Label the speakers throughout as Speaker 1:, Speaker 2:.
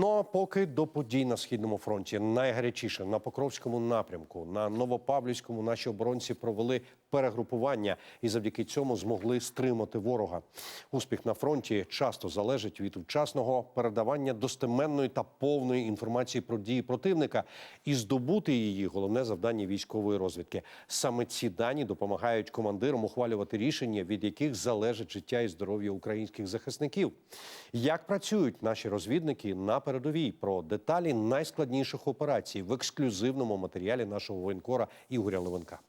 Speaker 1: Ну а поки до подій на східному фронті найгарячіше на Покровському напрямку, на Новопавлівському наші оборонці провели перегрупування і завдяки цьому змогли стримати ворога. Успіх на фронті часто залежить від вчасного передавання достеменної та повної інформації про дії противника і здобути її головне завдання військової розвідки. Саме ці дані допомагають командирам ухвалювати рішення, від яких залежить життя і здоров'я українських захисників. Як працюють наші розвідники на передовій? Про деталі найскладніших операцій в ексклюзивному матеріалі нашого воєнкора Ігоря Левенка.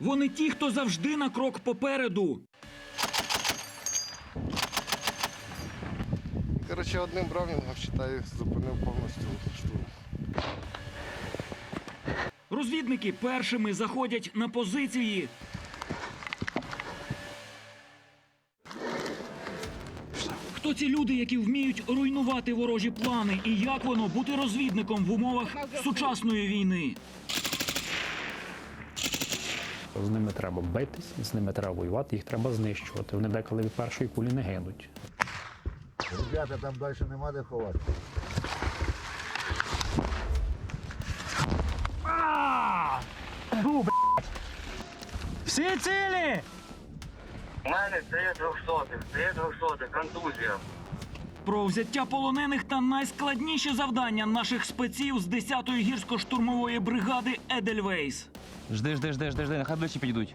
Speaker 2: Вони ті, хто завжди на крок попереду.
Speaker 3: Коротше, одним бравінгом, вважаю, зупинив повністю штурм.
Speaker 2: Розвідники першими заходять на позиції. Хто ці люди, які вміють руйнувати ворожі плани, і як воно бути розвідником в умовах сучасної війни?
Speaker 4: З ними треба битись, з ними треба воювати, їх треба знищувати. Вони деколи від першої кулі не гинуть.
Speaker 5: Ребята, там далі нема де ховати.
Speaker 2: Всі цілі!
Speaker 6: У мене стає 200, стає 200, контузія.
Speaker 2: Про взяття полонених та найскладніші завдання наших спеців з 10-ї гірсько-штурмової бригади Едельвейс.
Speaker 7: Жди, жди, жди, жди, жди, нехай ближче підійдуть.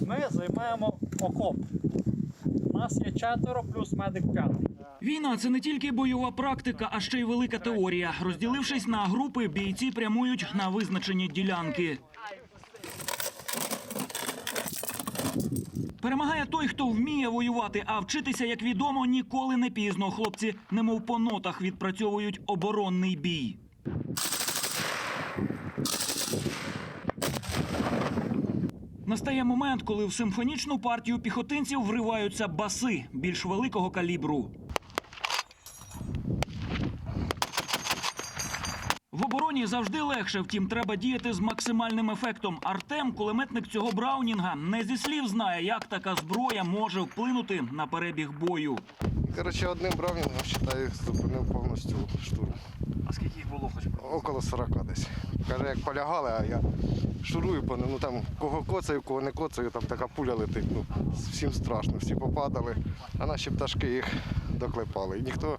Speaker 8: Ми займаємо окоп. У нас є четверо плюс медик п'ятий.
Speaker 2: Війна це не тільки бойова практика, а ще й велика теорія. Розділившись на групи, бійці прямують на визначені ділянки. Перемагає той, хто вміє воювати, а вчитися, як відомо, ніколи не пізно. Хлопці, немов по нотах, відпрацьовують оборонний бій. Настає момент, коли в симфонічну партію піхотинців вриваються баси більш великого калібру. В обороні завжди легше, втім, треба діяти з максимальним ефектом. Артем, кулеметник цього Браунінга, не зі слів знає, як така зброя може вплинути на перебіг бою.
Speaker 3: Коротше, одним бравінгом, вважаю, зупинив повністю штурм.
Speaker 7: А скільки їх було хоч?
Speaker 3: Около 40 десь. Каже, як полягали, а я шурую. Ну там кого коцаю, кого не коцаю, там така пуля летить. Ну, всім страшно, всі попадали, а наші пташки їх доклепали. І ніхто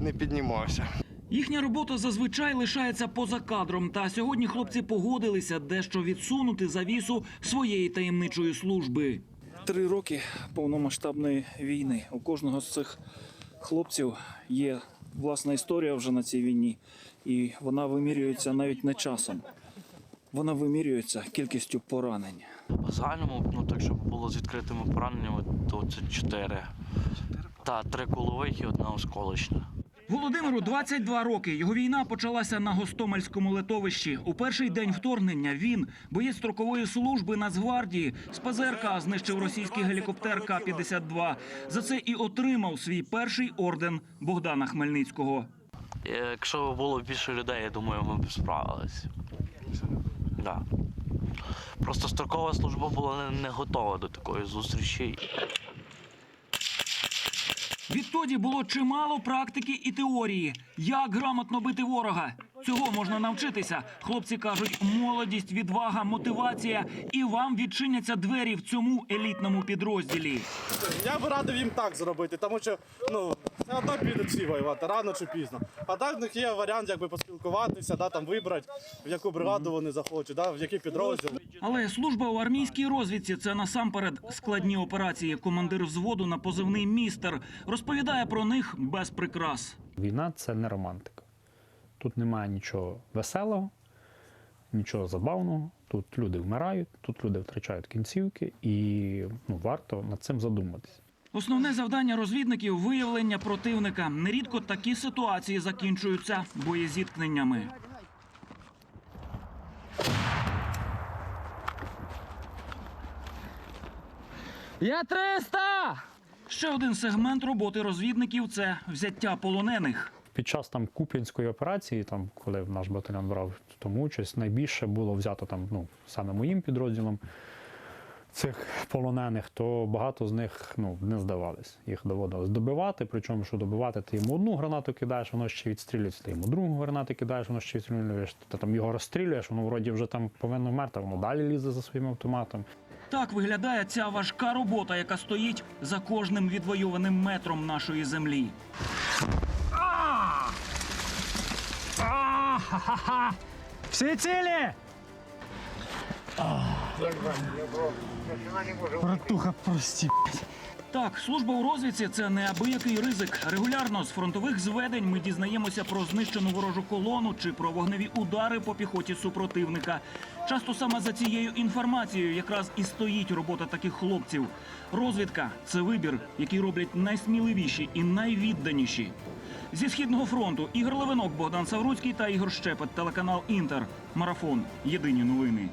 Speaker 3: не піднімався.
Speaker 2: Їхня робота зазвичай лишається поза кадром. Та сьогодні хлопці погодилися дещо відсунути завісу своєї таємничої служби.
Speaker 8: Три роки повномасштабної війни. У кожного з цих хлопців є власна історія вже на цій війні, і вона вимірюється навіть не часом. Вона вимірюється кількістю поранень.
Speaker 9: В загальному, ну так щоб було з відкритими пораненнями, то це чотири. Та три колових і одна осколочна.
Speaker 2: Володимиру 22 роки. Його війна почалася на Гостомельському литовищі. У перший день вторгнення він, боєць строкової служби Нацгвардії, з ПЗРК знищив російський гелікоптер К-52. За це і отримав свій перший орден Богдана Хмельницького.
Speaker 9: Якщо було більше людей, я думаю, ми б справилися. Да. Просто строкова служба була не готова до такої зустрічі.
Speaker 2: Відтоді було чимало практики і теорії, як грамотно бити ворога. Цього можна навчитися. Хлопці кажуть, молодість, відвага, мотивація, і вам відчиняться двері в цьому елітному підрозділі.
Speaker 10: Я би радив їм так зробити, тому що ну все одно підуть всі воювати рано чи пізно. А так в них є варіант, якби поспілкуватися, да, там вибрати, в яку бригаду вони захочуть, да, в який підрозділ.
Speaker 2: Але служба у армійській розвідці це насамперед складні операції. Командир взводу на позивний містер розповідає про них без прикрас.
Speaker 4: Війна це не романтика. Тут немає нічого веселого, нічого забавного. Тут люди вмирають, тут люди втрачають кінцівки, і ну, варто над цим задуматися.
Speaker 2: Основне завдання розвідників виявлення противника. Нерідко такі ситуації закінчуються боєзіткненнями.
Speaker 7: Я 300!
Speaker 2: Ще один сегмент роботи розвідників це взяття полонених.
Speaker 4: під час там Куп'янської операції, там, коли наш батальйон брав тому участь, найбільше було взято там, ну, саме моїм підрозділом цих полонених, то багато з них ну, не здавались. Їх доводилось добивати. Причому, що добивати, ти йому одну гранату кидаєш, воно ще відстрілюється, ти йому другу гранату кидаєш, воно ще відстрілюєш. Ти там його розстрілюєш, воно вроді вже там повинно вмерти, воно далі лізе за своїм автоматом.
Speaker 2: Так виглядає ця важка робота, яка стоїть за кожним відвоюваним метром нашої землі.
Speaker 7: Всі цілі! Братуха, прости.
Speaker 2: Так, служба у розвідці це неабиякий ризик. Регулярно з фронтових зведень ми дізнаємося про знищену ворожу колону чи про вогневі удари по піхоті супротивника. Часто саме за цією інформацією якраз і стоїть робота таких хлопців. Розвідка це вибір, який роблять найсміливіші і найвідданіші. Зі східного фронту Ігор Левинок, Богдан Савруцький та Ігор Щепет, телеканал Інтер. Марафон. Єдині новини.